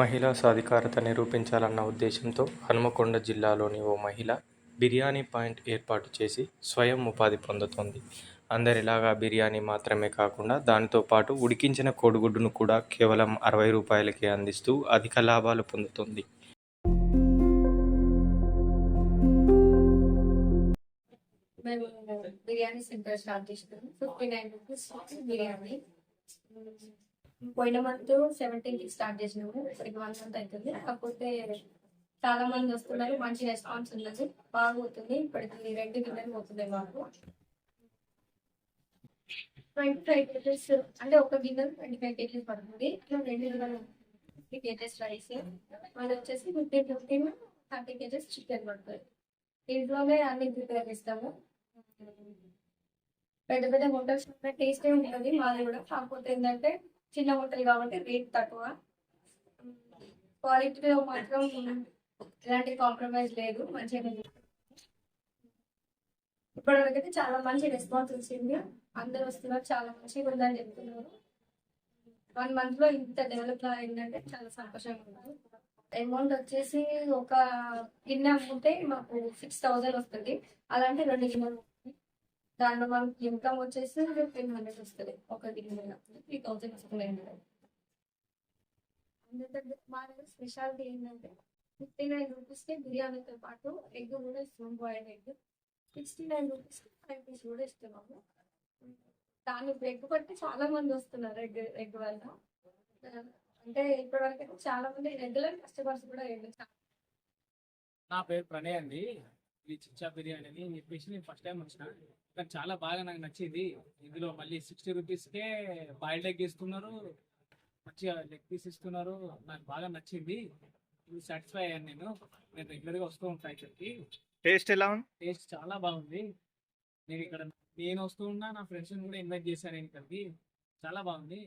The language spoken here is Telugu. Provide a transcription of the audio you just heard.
మహిళా సాధికారత నిరూపించాలన్న ఉద్దేశంతో హనుమకొండ జిల్లాలోని ఓ మహిళ బిర్యానీ పాయింట్ ఏర్పాటు చేసి స్వయం ఉపాధి పొందుతోంది. అందరిలాగా బిర్యానీ మాత్రమే కాకుండా దానితో పాటు ఉడికించిన కోడిగుడ్డును కూడా కేవలం అరవై రూపాయలకే అందిస్తూ అధిక లాభాలు పొందుతుంది. మేము బిర్యానీ సెంటర్ స్టార్ట్ చేసినాము. Fifty nine rupees biryani. పోయిన మంత్ సెవెంటీన్త్ స్టార్ట్ చేసినాము. ఇప్పటికి వన్ మంత్ అవుతుంది కాకపోతే చాలా మంది వస్తున్నారు. మంచి రెస్పాన్స్ ఉన్నది. బాగుంటుంది. ఇప్పటికి రెండు గిన్నెలు పోతున్నాయి మాకు. ట్వంటీ ఫైవ్ కేజెస్ అంటే ఒక గిన్నె ట్వంటీ ఫైవ్ కేజెస్ పడుతుంది. రెండు గిన్నెలు ఫిఫ్టీ కేజెస్ రైస్ మళ్ళీ వచ్చేసి fifteen fifteen thirty kgs chicken పడుతుంది. ఇంట్లోనే అన్ని ప్రిపేర్ చేస్తాము. పెద్ద పెద్ద హోటల్స్ టేస్టే ఉంటుంది. మాది కూడా. కాకపోతే ఏంటంటే చిన్న ఉంటుంది కాబట్టి రేట్ తక్కువ. క్వాలిటీలో మాత్రం ఎలాంటి కాంప్రమైజ్ లేదు మంచిగా ఇప్పటివరకు అయితే చాలా మంచి రెస్పాన్స్ వచ్చింది. అందరు వస్తున్నారు చాలా మంచిగా ఉందని చెప్తున్నారు. వన్ మంత్లో ఇంత డెవలప్ అయిందంటే చాలా సంతోషంగా ఉంది. అమౌంట్ వచ్చేసి ఒక గిన్నె అమ్ముంటే మాకు సిక్స్ థౌసండ్ వస్తుంది. అలాంటి రెండు గిన్నెలు దాంట్లో మనకి ఇన్కమ్ వచ్చేసి ఫిఫ్టీన్ హండ్రెడ్ వస్తుంది. ఒక గిన్నె త్రీ థౌసండ్ వస్తుంది. అందుకంటే మా దగ్గర స్పెషాలిటీ ఏంటంటే ఫిఫ్టీ నైన్ రూపీస్కి బిర్యానీతో పాటు ఎగ్ కూడా ఇస్తున్నాం బాయిల్డ్ ఎగ్ సిక్స్టీ నైన్ రూపీస్కి ఫైవ్ పీస్ కూడా ఇస్తున్నాము. దాన్ని ఎగ్ బట్టి చాలా మంది వస్తున్నారు ఎగ్ ఎగ్ వల్ల. అంటే ఇప్పటివరకు అయితే చాలా మంది రెగ్యులర్ కస్టమర్స్ కూడా నా పేరు ప్రణయ్ అండి. ఇది చిచ్చా బిర్యానీ అని చెప్పేసి నేను ఫస్ట్ టైం వచ్చిన. కానీ చాలా బాగా నాకు నచ్చింది. ఇందులో మళ్ళీ సిక్స్టీ రూపీస్కే బాయిల్డ్ ఎగ్ ఇస్తున్నారు మంచిగా లెగ్ పీస్ ఇస్తున్నారు నాకు బాగా నచ్చింది. ఇది సాటిస్ఫై అయ్యాను నేను. నేను రెగ్యులర్గా వస్తూ ఉంటాను ఇక్కడికి. టేస్ట్ ఎలా ఉంది? టేస్ట్ చాలా బాగుంది. నేను ఇక్కడ నేను వస్తూ ఉన్నా నా ఫ్రెండ్స్ కూడా ఇన్వైట్ చేశాను ఇక్కడికి. చాలా బాగుంది.